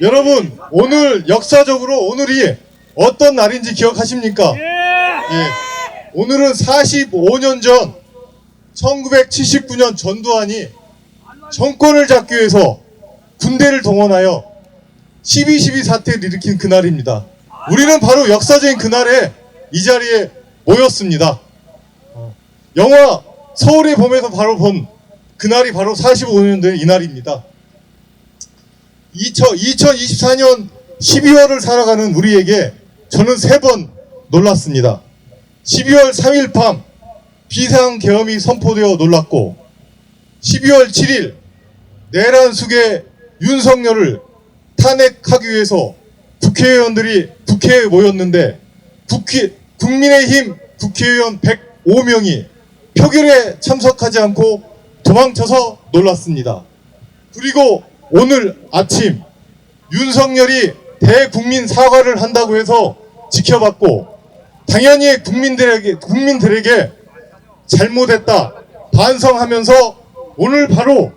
여러분 오늘 역사적으로 오늘이 어떤 날인지 기억하십니까? 예. 오늘은 45년 전 1979년 전두환이 정권을 잡기 위해서 군대를 동원하여 12.12 사태를 일으킨 그날입니다. 우리는 바로 역사적인 그날에 이 자리에 모였습니다. 어, 영화 서울의 봄에서 바로 본 그날이 바로 45년 된 이날입니다. 2000, 2024년 12월을 살아가는 우리에게 저는 세 번 놀랐습니다. 12월 3일 밤 비상계엄이 선포되어 놀랐고 12월 7일 내란 숙의 윤석열을 탄핵하기 위해서 국회의원들이 국회에 모였는데 국회, 국민의힘 국회의원 105명이 표결에 참석하지 않고 도망쳐서 놀랐습니다. 그리고 오늘 아침 윤석열이 대국민 사과를 한다고 해서 지켜봤고 당연히 국민들에게 국민들에게 잘못했다 반성하면서 오늘 바로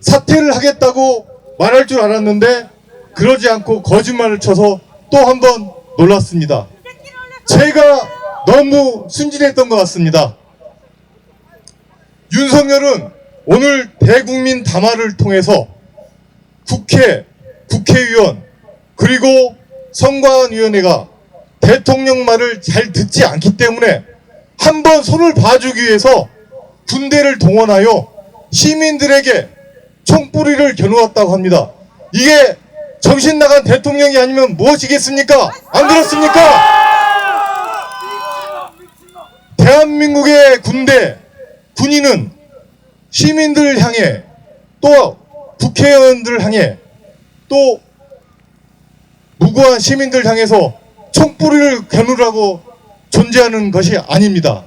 사퇴를 하겠다고 말할 줄 알았는데 그러지 않고 거짓말을 쳐서 또 한 번 놀랐습니다. 제가 너무 순진했던 것 같습니다. 윤석열은 오늘 대국민 담화를 통해서 국회, 국회의원, 그리고 선관위원회가 대통령 말을 잘 듣지 않기 때문에 한 번 손을 봐주기 위해서 군대를 동원하여 시민들에게 총뿌리를 겨누었다고 합니다. 이게 정신 나간 대통령이 아니면 무엇이겠습니까? 안 그렇습니까? 대한민국의 군대, 군인은 시민들을 향해 또 국회의원들을 향해 또 무고한 시민들 향해서 총뿌리를 겨누라고 존재하는 것이 아닙니다.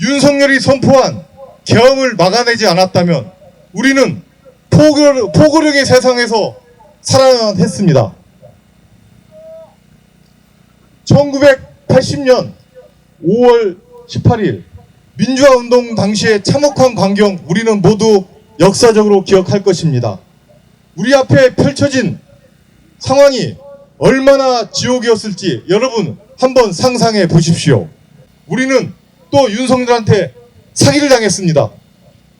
윤석열이 선포한 계엄을 막아내지 않았다면 우리는 포교, 포고력의 세상에서 살아야만 했습니다. 1980년 5월 18일 민주화 운동 당시의 참혹한 광경 우리는 모두 역사적으로 기억할 것입니다. 우리 앞에 펼쳐진 상황이 얼마나 지옥이었을지 여러분 한번 상상해 보십시오. 우리는 또 윤석열한테 사기를 당했습니다.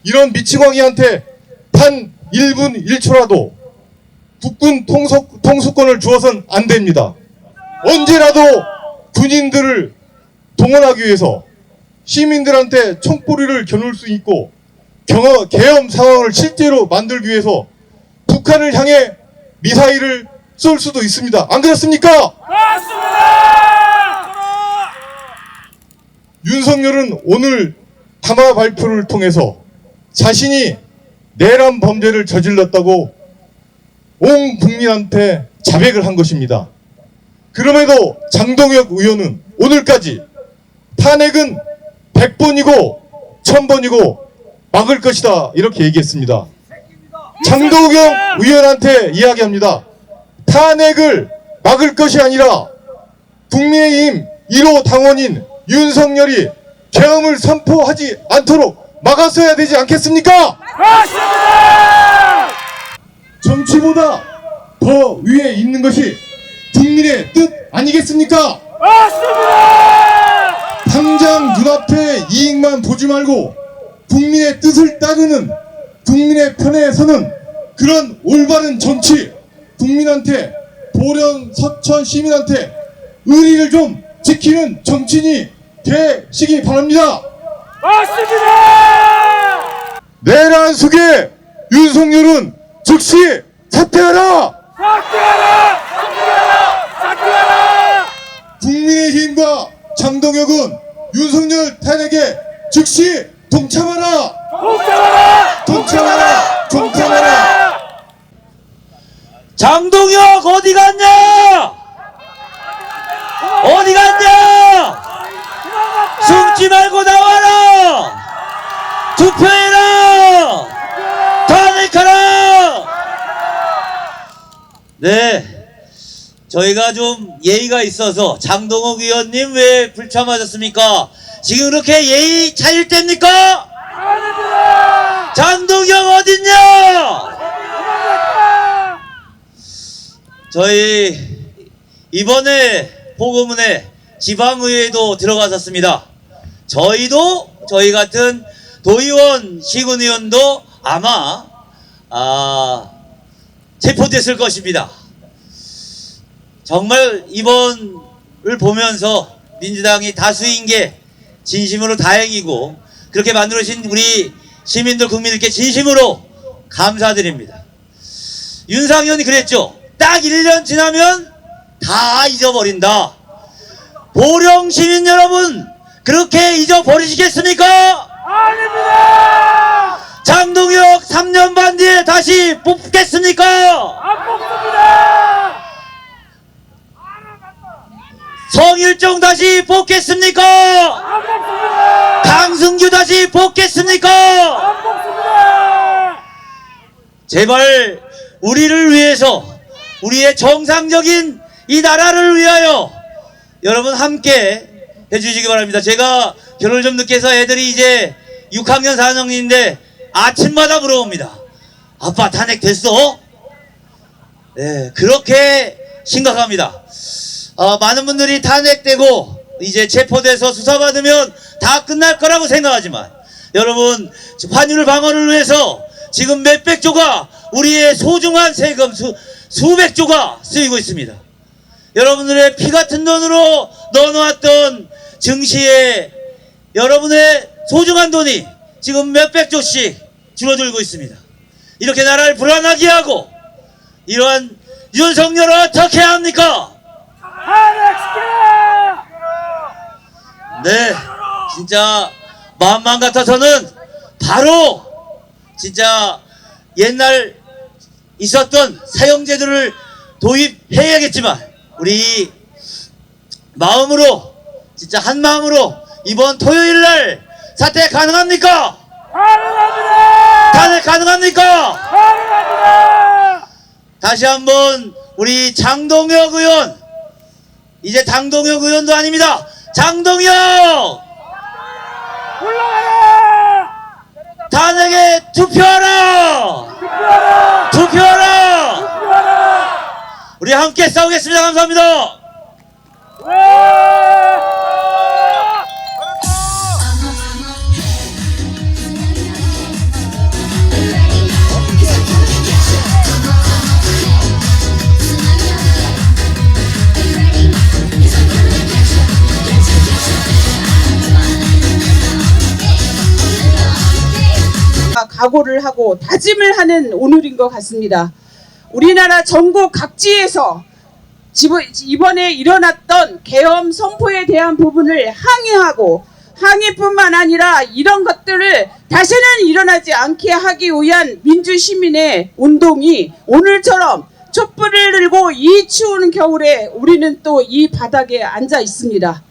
이런 미치광이한테 단 1분 1초라도 국군 통수, 통수권을 주어선 안 됩니다. 언제라도 군인들을 동원하기 위해서 시민들한테 총뿌리를 겨눌 수 있고 경어, 계엄 상황을 실제로 만들기 위해서 북한을 향해 미사일을 쏠 수도 있습니다. 안 그렇습니까? 윤석열은 오늘 담화 발표를 통해서 자신이 내란 범죄를 저질렀다고 온 국민한테 자백을 한 것입니다. 그럼에도 장동혁 의원은 오늘까지 탄핵은 100번이고 1000번이고 막을 것이다 이렇게 얘기했습니다. 장동혁 의원한테 이야기합니다. 탄핵을 막을 것이 아니라 국민의힘 1호 당원인 윤석열이 계엄을 선포하지 않도록 막았어야 되지 않겠습니까? 정치보다 더 위에 있는 것이 국민의 뜻 아니겠습니까? 당장 눈앞에 이익만 보지 말고 국민의 뜻을 따르는 국민의 편에 서는 그런 올바른 정치 국민한테 보령 서천 시민한테 의리를 좀 지키는 정치인이 되시기 바랍니다. 내란 속에 윤석열은 즉시 사퇴하라! 국민의힘과 장동혁은 윤석열 탄핵에 즉시 동참하라! 동참하라! 동참하라! 장동혁 어디 갔냐? 어디 갔냐? 숨지 말고 나와라! 투표해라! 탄핵하라! 네. 저희가 좀 예의가 있어서 장동욱 의원님 왜 불참하셨습니까? 지금 그렇게 예의 차릴 때입니까? 장동혁 어딨냐? 저희 이번에 보고문에 지방의회도 들어갔었습니다. 저희도 저희 같은 도의원, 시군의원도 아마 아, 체포됐을 것입니다. 정말 이번을 보면서 민주당이 다수인 게 진심으로 다행이고 그렇게 만들어주신 우리 시민들 국민들께 진심으로 감사드립니다. 윤상현이 그랬죠. 딱 1년 지나면 다 잊어버린다. 보령 시민 여러분 그렇게 잊어버리시겠습니까? 아닙니다! 장동혁 3년 반 뒤에 다시 뽑겠습니까? 안 뽑습니다! 성일종 다시 뽑겠습니까? 강승규 다시 뽑겠습니까? 제발 우리를 위해서 우리의 정상적인 이 나라를 위하여 여러분 함께 해주시기 바랍니다. 제가 결혼을 좀 늦게 해서 애들이 이제 6학년 4학년인데 아침마다 물어봅니다. 아빠 탄핵 됐어? 네, 그렇게 심각합니다. 어, 많은 분들이 탄핵되고 이제 체포돼서 수사받으면 다 끝날 거라고 생각하지만 여러분 환율 방어를 위해서 지금 몇백 조가 우리의 소중한 세금 수, 수백 조가 쓰이고 있습니다. 여러분들의 피 같은 돈으로 넣어놓았던 증시에 여러분의 소중한 돈이 지금 몇백 조씩 줄어들고 있습니다. 이렇게 나라를 불안하게 하고 이러한 윤석열을 어떻게 합니까? 네, 진짜 마음만 같아서는 바로 진짜 옛날 있었던 사형제도를 도입해야겠지만 우리 마음으로 진짜 한 마음으로 이번 토요일 날 사퇴 가능합니까? 가능합니다! 탄핵 가능합니까? 가능합니다! 다시 한번 우리 장동혁 의원 이제 장동혁 의원도 아닙니다. 장동혁 올라가라! 탄핵에 투표하라! 투표하라! 투표하라! 투표하라! 우리 함께 싸우겠습니다. 감사합니다. 각오를 하고 다짐을 하는 오늘인 것 같습니다. 우리나라 전국 각지에서 이번에 일어났던 계엄 선포에 대한 부분을 항의하고 항의뿐만 아니라 이런 것들을 다시는 일어나지 않게 하기 위한 민주시민의 운동이 오늘처럼 촛불을 들고 이 추운 겨울에 우리는 또 이 바닥에 앉아 있습니다.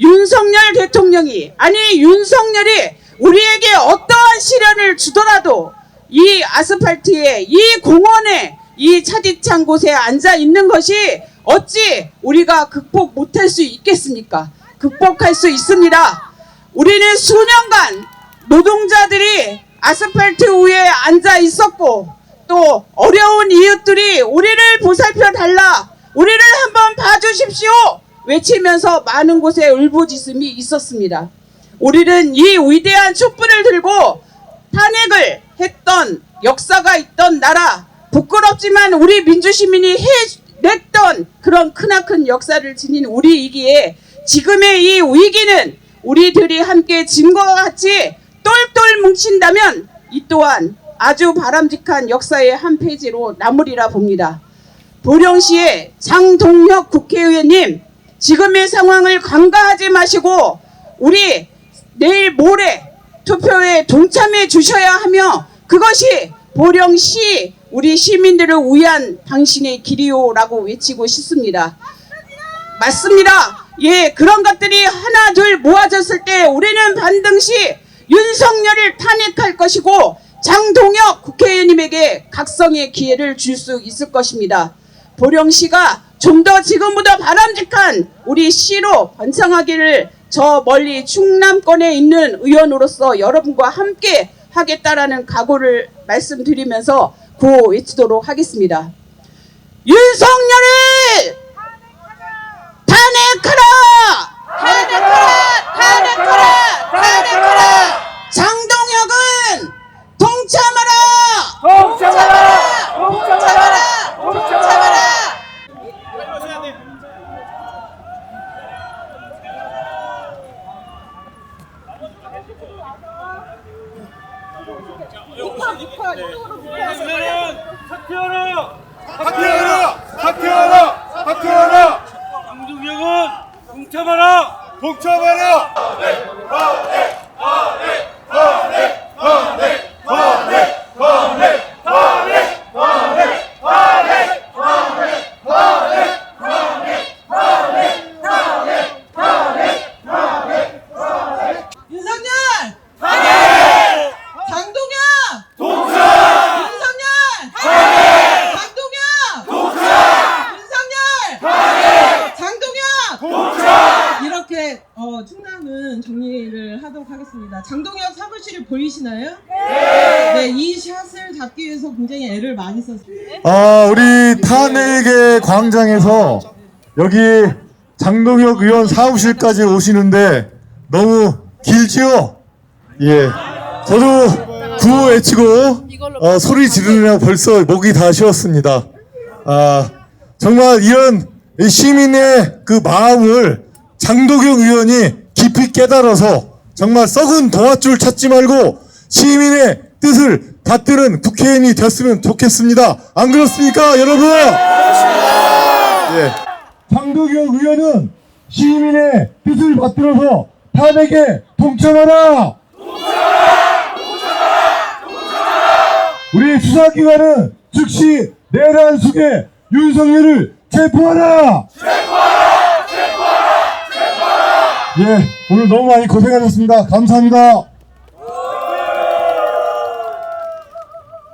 윤석열 대통령이 아니 윤석열이 우리에게 어떠한 시련을 주더라도 이 아스팔트에 이 공원에 이 차디찬 곳에 앉아 있는 것이 어찌 우리가 극복 못할 수 있겠습니까? 극복할 수 있습니다. 우리는 수년간 노동자들이 아스팔트 위에 앉아 있었고 또 어려운 이웃들이 우리를 보살펴 달라 우리를 한번 봐주십시오 외치면서 많은 곳에 울부짖음이 있었습니다. 우리는 이 위대한 촛불을 들고 탄핵을 했던 역사가 있던 나라 부끄럽지만 우리 민주시민이 해냈던 그런 크나큰 역사를 지닌 우리이기에 지금의 이 위기는 우리들이 함께 짐과 같이 똘똘 뭉친다면 이 또한 아주 바람직한 역사의 한 페이지로 남으리라 봅니다. 보령시의 장동혁 국회의원님 지금의 상황을 간과하지 마시고 우리 내일 모레 투표에 동참해 주셔야 하며 그것이 보령시 우리 시민들을 위한 당신의 길이요라고 외치고 싶습니다. 맞습니다. 예, 그런 것들이 하나 둘 모아졌을 때 우리는 반드시 윤석열을 탄핵할 것이고 장동혁 국회의원님에게 각성의 기회를 줄 수 있을 것입니다. 보령시가 좀 더 지금보다 바람직한 우리 시로 번창하기를 저 멀리 충남권에 있는 의원으로서 여러분과 함께 하겠다라는 각오를 말씀드리면서 구호 외치도록 하겠습니다. 윤석열을 오늘은 사퇴하라! 사퇴하라! 사퇴하라! 사퇴하라! 공동력은 공참하라! 복잡하라! 이렇게 어, 충남은 정리를 하도록 하겠습니다. 장동혁 사무실을 보이시나요? 네. 이 샷을 잡기 위해서 굉장히 애를 많이 썼어요. 아, 우리 탄핵의 광장에서 여기 장동혁 의원 사무실까지 오시는데 너무 길지요? 예. 저도 구호 외치고 어, 소리 지르느라 벌써 목이 다 쉬었습니다. 아, 정말 이런 이 시민의 그 마음을 장도경 의원이 깊이 깨달아서 정말 썩은 동아줄 찾지 말고 시민의 뜻을 받드는 국회의원이 됐으면 좋겠습니다. 안 그렇습니까, 여러분? 예. 장도경 의원은 시민의 뜻을 받들어서 탄핵에 동참하라! 우리 수사기관은 즉시 내란 속에 윤석열을 체포하라! 예, 오늘 너무 많이 고생하셨습니다. 감사합니다.